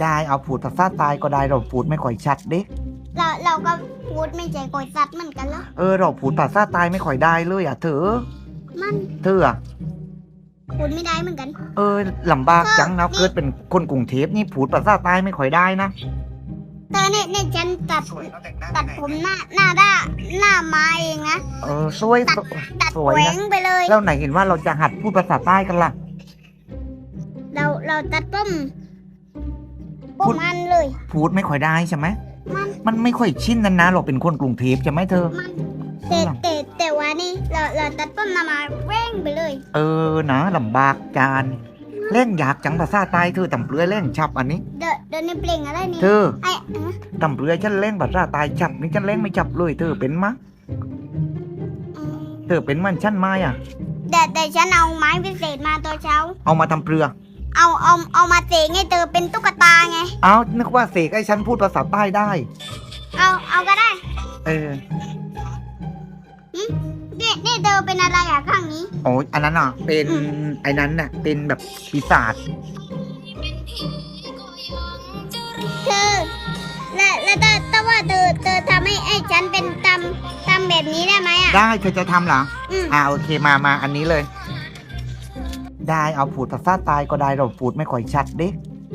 ได้เอาพูดภาษาใตายก็ได้เราพูดไม่ค่อยชัดเด็กเราเราก็พูดไม่ใจกอยสัตว์เหมือนกันเหรอเออเราพูดภาษาใตายไม่ค่อยได้เลยอะเธอมันเธออะพูดไม่ได้เหมือนกัน เออลำบากจังนะเกิดเป็นคนกรุงเทพนี่พูดภาษาใตายไม่ค่อยได้นะเธอเนี่ยเนี่ยฉันตัดตัดผมหน้าหน้าด้าหน้าไม้เองนะเออสวยตัดตัดสวยแหวนะงไปเลย แล้วไหนเห็นว่าเราจะหัดพูดภาษาใต้กันล่ะ เราเราตัดป้อม พูป้อดมมันเลย พูดไม่ค่อยได้ใช่ไหมมันมันไม่ค่อยชินนะนะเราเป็นคนกรุงเทพใช่ไหมเธอ มันแต่แต่แต่ว่านี่เราเราตัดป้อมหน้ามาแหวงไปเลย เออนะลำบากจานเล่นอยากจังภาษาใต้เธอตำเปลือยเล่นชับอันนี้ เดนเดินในเพลงอะไรนี่เธอไอ้เออตำเปลือยฉันเล่นภาษาใต้ชับนี่ฉันเล่นไม่ชับเลย เธอเป็นมะอืมเธอเป็นมันฉันไหมอะแต่แต่ฉันเอาไม้พิเศษมาตัวเช้า เอามาทำเปลือย เอาเอาเอามาเสกให้เธอเป็นตุ๊กตาไง เอานึกว่าเสกให้ฉันพูดภาษาใต้ได้ เอาเอาก็ได้เออนี่นี่เธอเป็นอะไรอะข้างนี้ โอ้ยอันนั้นอะ เป็นอืไอ้นั้นน่ะ เป็นแบบปีศาจเธอ และและแต่แต่ว่าเธอเธอทำให้ไอ้ฉันเป็นตำตำแบบนี้ได้ไหมอะได้เธอจะทำเหรอ อืมอ่าโอเคมามาอันนี้เลย ได้เอาพูดภาษาใต้ก็ได้เราพูดไม่ค่อยชัดเด็ก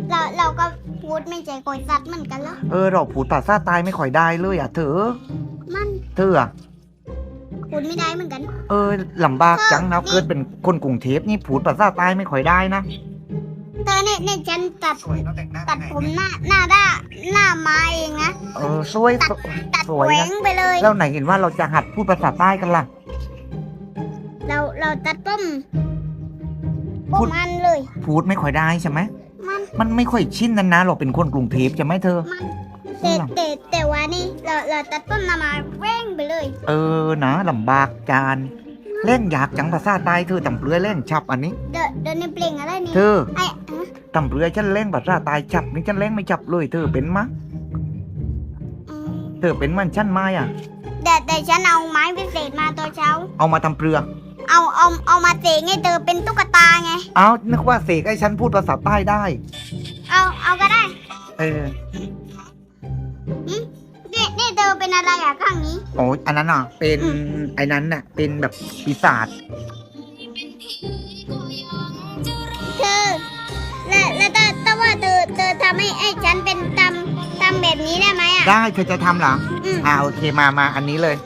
เราเราก็พูดไม่ใจกอยสัตว์เหมือนกันเหรอเออเราพูดภาษาใต้ไม่ค่อยได้เลยอะเธอมันเธออะพูดไม่ได้เหมือนกัน เออลำบากจังนะเกิดเป็นคนกรุงเทพนี่พูดภาษาใต้ไม่ค่อยได้นะเธอเนี่ยเนี่ยฉันตัดตัดผมหน้าหน้าด้าหน้าไม้เองนะเออสวยสตัดสวยแหวนะงไปเลยแล้วไหนเห็นว่าเราจะหัดพูดภาษาใต้กันล่ะเราเราตัดป้อ มพูป้อดมมันเลย พูดไม่ค่อยได้ใช่ไหม มันมันไม่ค่อยชินนะนะเราเป็นคนกรุงเทพใช่ไหมเธอ มันแต่แต่แต่ว่านี่เราเราตัดป้อมหน้ามาแหวงไปเลย เออนะลำบากจาน เล่นอยากจังภาษาใต้เธอตำเปลือยเล่นชับอันนี้ เดินเดินในเพลงอะไรนี่เธอไอ้เออตำเปลือยฉันเล่นภาษาใต้ชับนี่ฉันเล่นไม่ชับเลย เธอเป็นมะอืมเธอเป็นมันฉันไหมอะ แต่แต่ฉันเอาไม้พิเศษมาตัวเช้า เอามาทำเปลือย เอาเอาเอามาเสกให้เธอเป็นตุ๊กตาไง เอานึกว่าเสกให้ฉันพูดภาษาใต้ได้ เอาเอาก็ได้เออนี่นี่เธอเป็นอะไรอะข้างนี้ โอ้ยอันนั้นอะ เป็นอืไอ้นั้นน่ะ เป็นแบบปีศาจเธอ และและแต่แต่ว่าเธอเธอทำให้ไอ้ฉันเป็นตำตำแบบนี้ได้ไหมอะได้เธอจะทำเหรอ อืมอ่าโอเคมามาอันนี้เลย